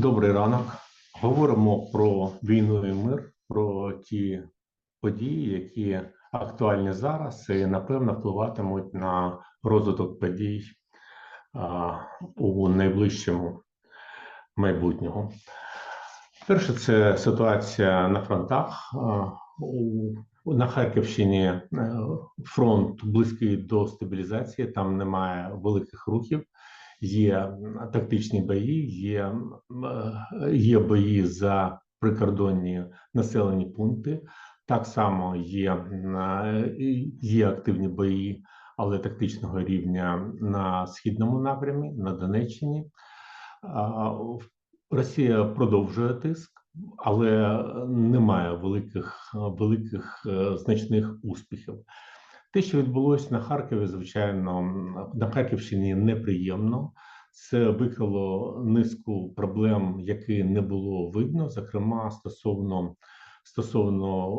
Добрий ранок. Говоримо про війну і мир, про ті події, які актуальні зараз, і напевно впливатимуть на розвиток подій а, у найближчому майбутньому. Перше, це ситуація на фронтах. А, у, на Харківщині е, фронт близький до стабілізації, там немає великих рухів є тактичні бої, є, є бої за прикордонні населені пункти. Так само є, є активні бої, але тактичного рівня на східному напрямі, на Донеччині. Росія продовжує тиск, але немає великих, великих е, значних успіхів. Те, що відбулося на Харкові, звичайно, на Харківщині неприємно. Це викликало низку проблем, які не було видно, зокрема стосовно стосовно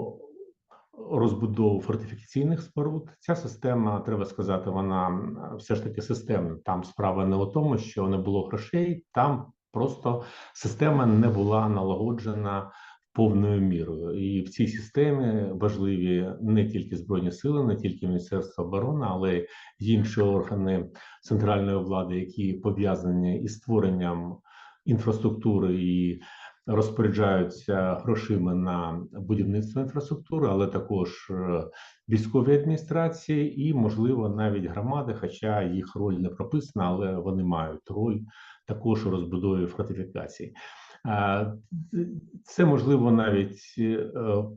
розбудови фортифікаційних споруд. Ця система, треба сказати, вона все ж таки системна. Там справа не у тому, що не було грошей, там просто система не була налагоджена повною мірою. І в цій системі важливі не тільки збройні сили, не тільки Міністерство оборони, але й інші органи центральної влади, які пов'язані із створенням інфраструктури і розпоряджаються грошима на будівництво інфраструктури, але також е, військові адміністрації і, можливо, навіть громади, хоча їх роль не прописана, але вони мають роль також у розбудові фортифікацій. Це можливо навіть е,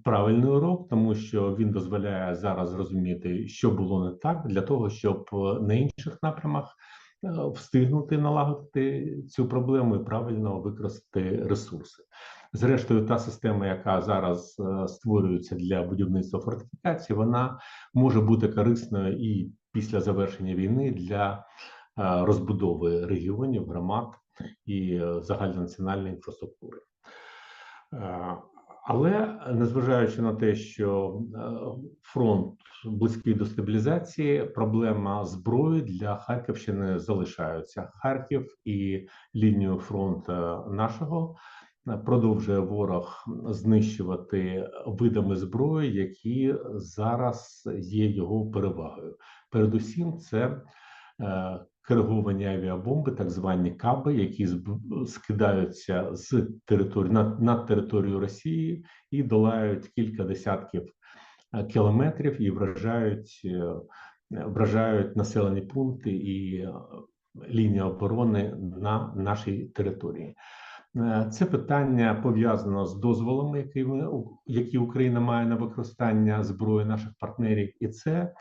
правильний урок, тому що він дозволяє зараз зрозуміти, що було не так, для того, щоб е, на інших напрямах е, встигнути налагодити цю проблему і правильно використати ресурси. Зрештою, та система, яка зараз створюється для будівництва фортифікації, вона може бути корисною і після завершення війни для розбудови регіонів, громад і е, загальнонаціональної інфраструктури. Е, Але незважаючи на те, що е, фронт близький до стабілізації, проблема зброї для Харківщини залишаються. Харків і лінію фронту нашого е, продовжує ворог знищувати видами зброї, які зараз є його перевагою. Передусім, це е, авіабомби, так звані каби, які скидаються з території над, над територію Росії і долають кілька десятків е, кілометрів і вражають, е, вражають населені пункти і е, лінії оборони на нашій території. Це питання пов'язано з дозволами, які, які Україна має на використання зброї наших партнерів, і це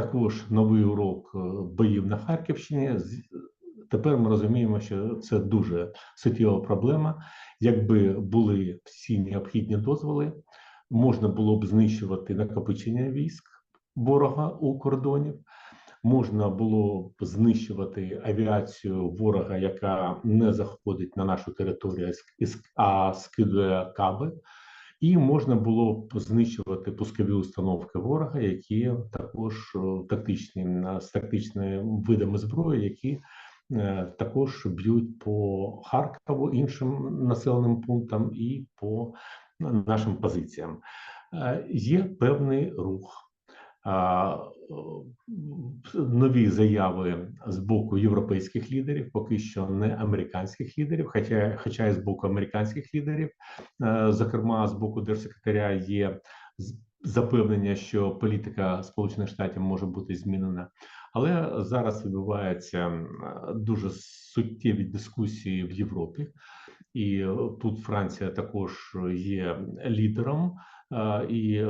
також новий урок е, боїв на Харківщині. Тепер ми розуміємо, що це дуже суттєва проблема. Якби були всі необхідні дозволи, можна було б знищувати накопичення військ ворога у кордонів. Можна було б знищувати авіацію ворога, яка не заходить на нашу територію, а скидує каби. І можна було знищувати пускові установки ворога, які також е, тактичні е, з тактичними видами зброї, які е, також б'ють по Харкову, іншим населеним пунктам і по нашим позиціям. Є певний рух. Е, Нові заяви з боку європейських лідерів, поки що не американських лідерів, хоча, хоча і з боку американських лідерів, Е, зокрема з боку держсекретаря, є запевнення, що політика Сполучених Штатів може бути змінена. Але зараз відбуваються е, дуже суттєві дискусії в Європі, і тут Франція також є лідером. І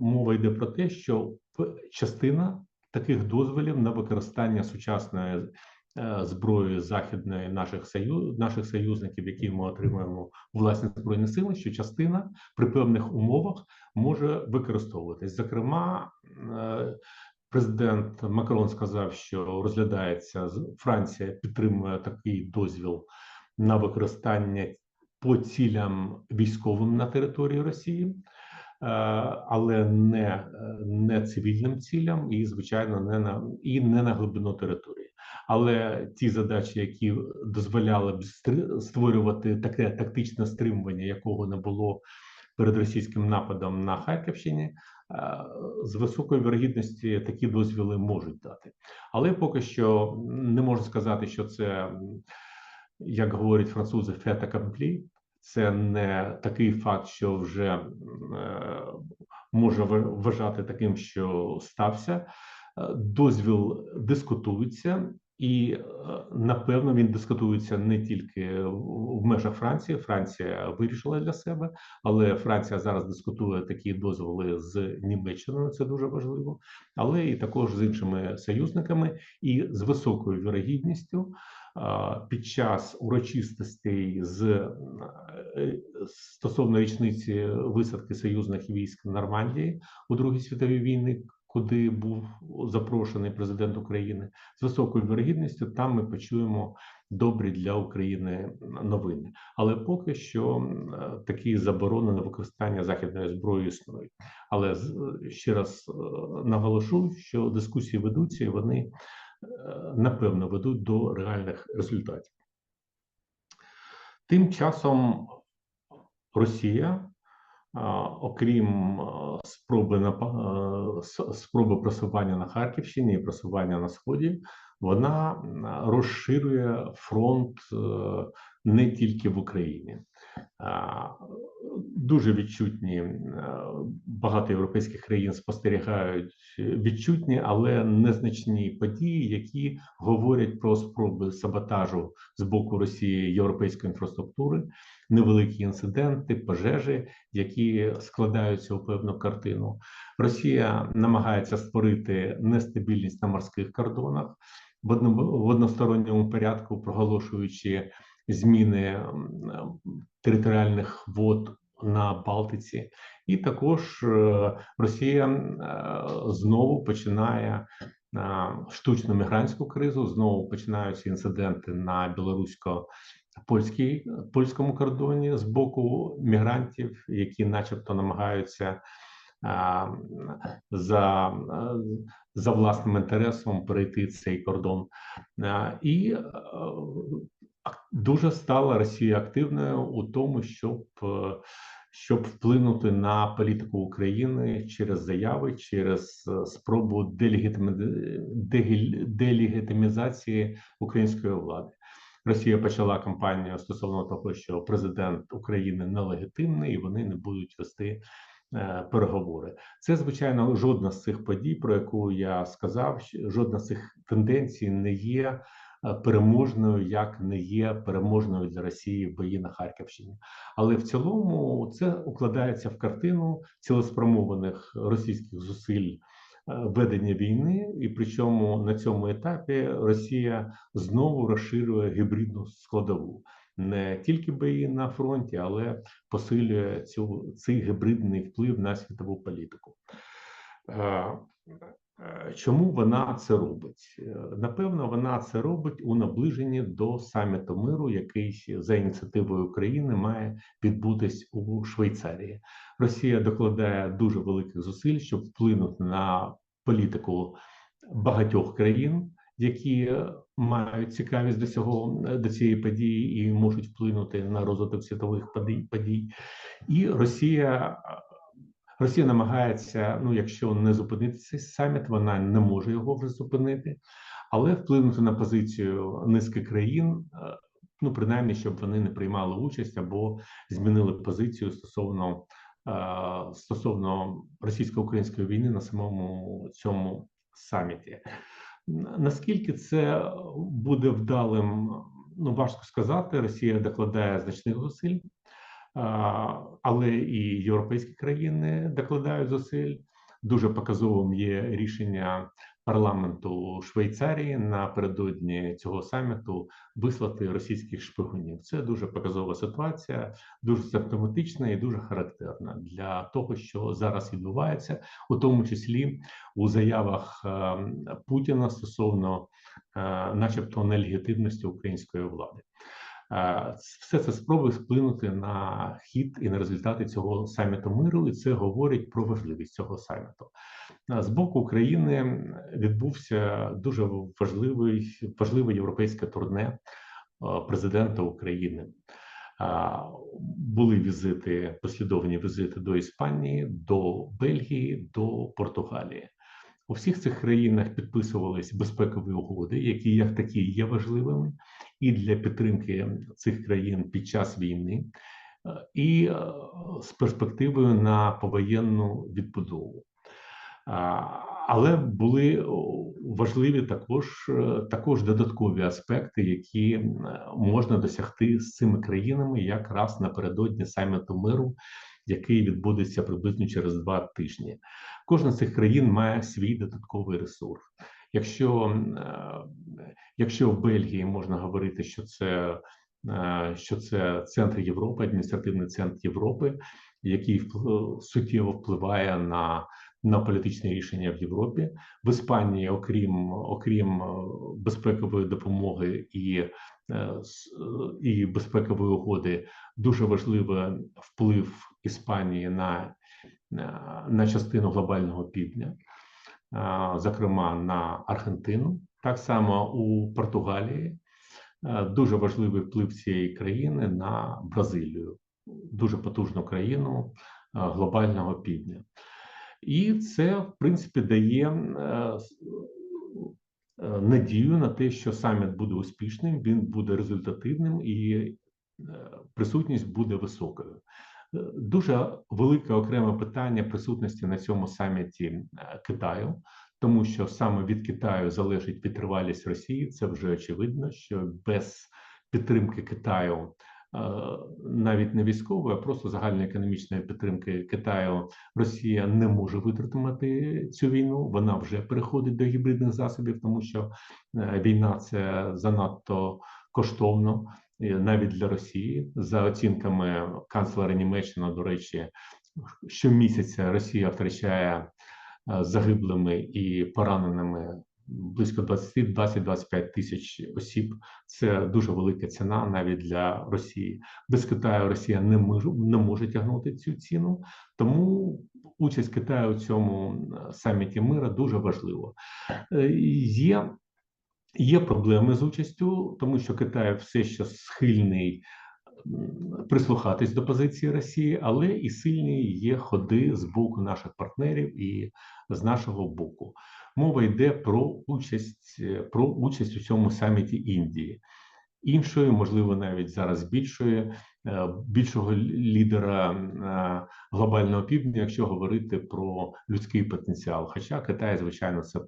мова йде про те, що частина таких дозволів на використання сучасної е, зброї західної наших союз, наших союзників, які ми отримуємо власні збройні сили, що частина при певних умовах може використовуватись. Зокрема, е, президент Макрон сказав, що розглядається Франція підтримує такий дозвіл на використання по цілям військовим на території Росії. Е, Але не, е, не цивільним цілям, і звичайно, не на і не на глибину території. Але ті задачі, які дозволяли б створювати таке тактичне стримування, якого не було перед російським нападом на Харківщині, е, з високою вірогідності такі дозвіли можуть дати. Але поки що не можна сказати, що це, як говорять французи, fait accompli. Це не такий факт, що вже е, може вважати таким, що стався. Е, Дозвіл дискутується, і е, напевно він дискутується не тільки в межах Франції. Франція вирішила для себе, але Франція зараз дискутує такі дозволи з Німеччиною. Це дуже важливо, але і також з іншими союзниками, і з високою вірогідністю. Під час урочистостей з е, стосовно річниці висадки союзних військ в Нормандії у Другій світовій війні, куди був запрошений президент України, з високою вірогідністю там ми почуємо добрі для України новини. Але поки що е, такі заборони на використання західної зброї існують. Але ще раз е, наголошу, що дискусії ведуться, і вони е, напевно ведуть до реальних результатів. Тим часом Росія, окрім спроби на спроби просування на Харківщині і просування на сході, вона розширює фронт е, не тільки в Україні. Дуже відчутні е, багато європейських країн спостерігають відчутні, але незначні події, які говорять про спроби саботажу з боку Росії європейської інфраструктури, невеликі інциденти, пожежі, які складаються у певну картину. Росія намагається створити нестабільність на морських кордонах в односторонньому порядку, проголошуючи зміни територіальних вод на Балтиці, і також е, Росія е, знову починає е, штучну мігрантську кризу. Знову починаються інциденти на білорусько польській польському кордоні з боку мігрантів, які, начебто, намагаються за, за власним інтересом перейти цей кордон. І дуже стала Росія активною у тому, щоб е, щоб вплинути на політику України через заяви, через е, спробу делегітими- делегітимізації української влади. Росія почала кампанію стосовно того, що президент України нелегітимний і вони не будуть вести е, переговори. Це звичайно жодна з цих подій, про яку я сказав, жодна з цих тенденцій не є переможною, як не є переможною для Росії в бої на Харківщині. Але в цілому це укладається в картину цілеспрямованих російських зусиль е, ведення війни, і причому на цьому етапі Росія знову розширює гібридну складову. Не тільки бої на фронті, але посилює цю цей гібридний вплив на світову політику. Е, Чому вона це робить? Е, Напевно, вона це робить у наближенні до саміту миру, який за ініціативою України має відбутись у Швейцарії. Росія докладає дуже великих зусиль, щоб вплинути на політику багатьох країн, які мають цікавість до цього до цієї події і можуть вплинути на розвиток світових подій. І Росія Росія намагається, ну якщо не зупинити цей саміт, вона не може його вже зупинити, але вплинути на позицію низки країн, е, ну принаймні, щоб вони не приймали участь або змінили позицію стосовно е, стосовно російсько-української війни на самому цьому саміті. Наскільки це буде вдалим, ну важко сказати. Росія докладає значних зусиль. Але і європейські країни докладають зусиль. Дуже показовим є рішення парламенту Швейцарії напередодні цього саміту вислати російських шпигунів. Це дуже показова ситуація, дуже симптоматична і дуже характерна для того, що зараз відбувається, у тому числі у заявах е, Путіна стосовно, е, начебто, нелегітимності української влади. Все це спроби вплинути на хід і на результати цього саміту миру, і це говорить про важливість цього саміту. З боку України відбувся дуже важливий важливе європейське турне президента України. Були візити, послідовні візити до Іспанії, до Бельгії, до Португалії. У всіх цих країнах підписувались безпекові угоди, які як такі є важливими, і для підтримки цих країн під час війни, е, і е, з перспективою на повоєнну відбудову. Але були важливі також е, також додаткові аспекти, які можна досягти з цими країнами якраз напередодні саміту миру, який відбудеться приблизно через два тижні. Кожна з цих країн має свій додатковий ресурс. Якщо, е, якщо в Бельгії можна говорити, що це, е, що це центр Європи, адміністративний центр Європи, який суттєво впливає на на політичні рішення в Європі. В Іспанії, окрім окрім е, безпекової допомоги і, і безпекової угоди, дуже важливий вплив Іспанії на, на, частину глобального півдня, зокрема на Аргентину. Так само у Португалії дуже важливий вплив цієї країни на Бразилію, дуже потужну країну глобального півдня. І це, в принципі, дає е, е, надію на те, що саміт буде успішним, він буде результативним і е, присутність буде високою. Дуже велике окреме питання присутності на цьому саміті е, Китаю, тому що саме від Китаю залежить витривалість Росії. Це вже очевидно, що без підтримки Китаю, е, навіть не військової, а просто загальноекономічної підтримки Китаю, Росія не може витримати цю війну. Вона вже переходить до гібридних засобів, тому що е, війна це занадто коштовно навіть для Росії. За оцінками канцлера Німеччини, до речі, щомісяця Росія втрачає е, загиблими і пораненими близько 20-25 тисяч осіб. Це дуже велика ціна навіть для Росії. Без Китаю Росія не може, не може тягнути цю ціну, тому участь Китаю у цьому е, саміті мира дуже важлива. Е, Є Є проблеми з участю, тому що Китай все ще схильний прислухатись до позиції Росії, але і сильні є ходи з боку наших партнерів і з нашого боку. Мова йде про участь про участь у цьому саміті Індії. Іншою, можливо, навіть зараз більшої, е, більшого лідера е, глобального півдня, якщо говорити про людський потенціал. Хоча Китай, звичайно, це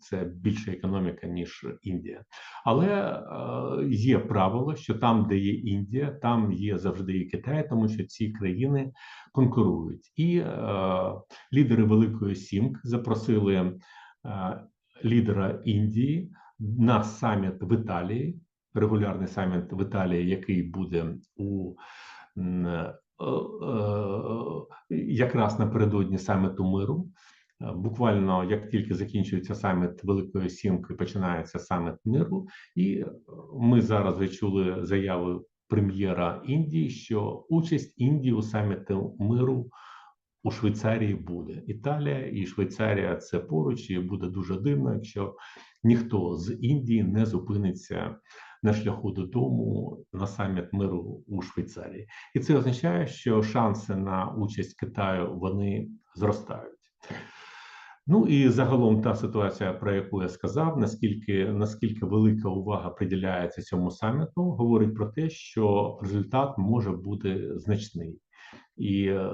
це більша економіка ніж Індія, але е, є правило, що там, де є Індія, там є завжди і Китай, тому що ці країни конкурують. І е, лідери Великої Сімки запросили е, лідера Індії на саміт в Італії регулярний саміт в Італії, який буде у м, е, е, якраз напередодні саміту миру. Е, Буквально як тільки закінчується саміт Великої Сімки, починається саміт миру, і е, ми зараз відчули заяву прем'єра Індії, що участь Індії у саміті миру у Швейцарії буде. Італія і Швейцарія це поруч, і буде дуже дивно, якщо ніхто з Індії не зупиниться на шляху додому на саміт миру у Швейцарії, і це означає, що шанси на участь Китаю вони зростають. Ну і загалом та ситуація, про яку я сказав, наскільки наскільки велика увага приділяється цьому саміту, говорить про те, що результат може бути значний, і е,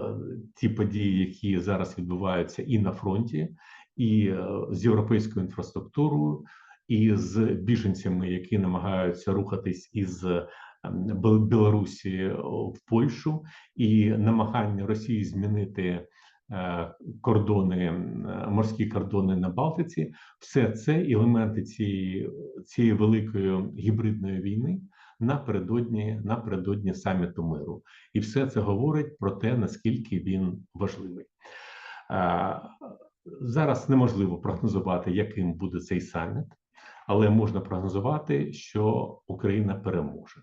ті події, які зараз відбуваються і на фронті, і е, з європейською інфраструктурою, і з біженцями, які намагаються рухатись із ем, Білорусі в Польщу, і намагання Росії змінити е, кордони, морські кордони на Балтиці, все це елементи цієї, цієї великої гібридної війни напередодні, напередодні саміту миру, і все це говорить про те, наскільки він важливий. Е, Зараз неможливо прогнозувати, яким буде цей саміт, але можна прогнозувати, що Україна переможе.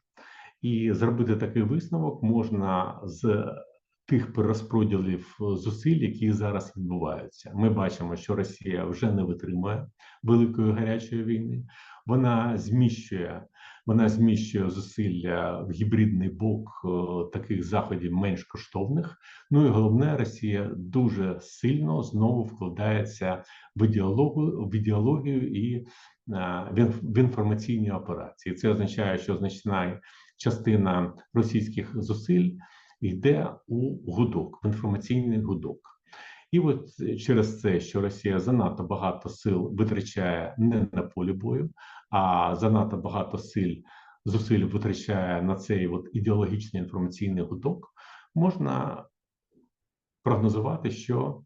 І зробити такий висновок можна з тих перерозподілів зусиль, які зараз відбуваються. Ми бачимо, що Росія вже не витримує великої гарячої війни. Вона зміщує, вона зміщує зусилля в гібридний бок е, таких заходів менш коштовних. Ну і головне, Росія дуже сильно знову вкладається в ідеологію, в ідеологію і е, в інф- в інформаційні операції. Це означає, що значна частина російських зусиль йде у гудок, в інформаційний гудок. І от через це, що Росія занадто багато сил витрачає не на полі бою, а занадто багато сил зусиль витрачає на цей от ідеологічний інформаційний гудок, можна прогнозувати, що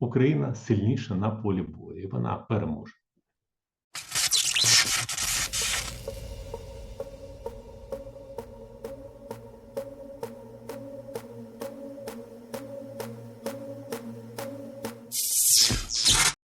Україна сильніша на полі бою, і вона переможе.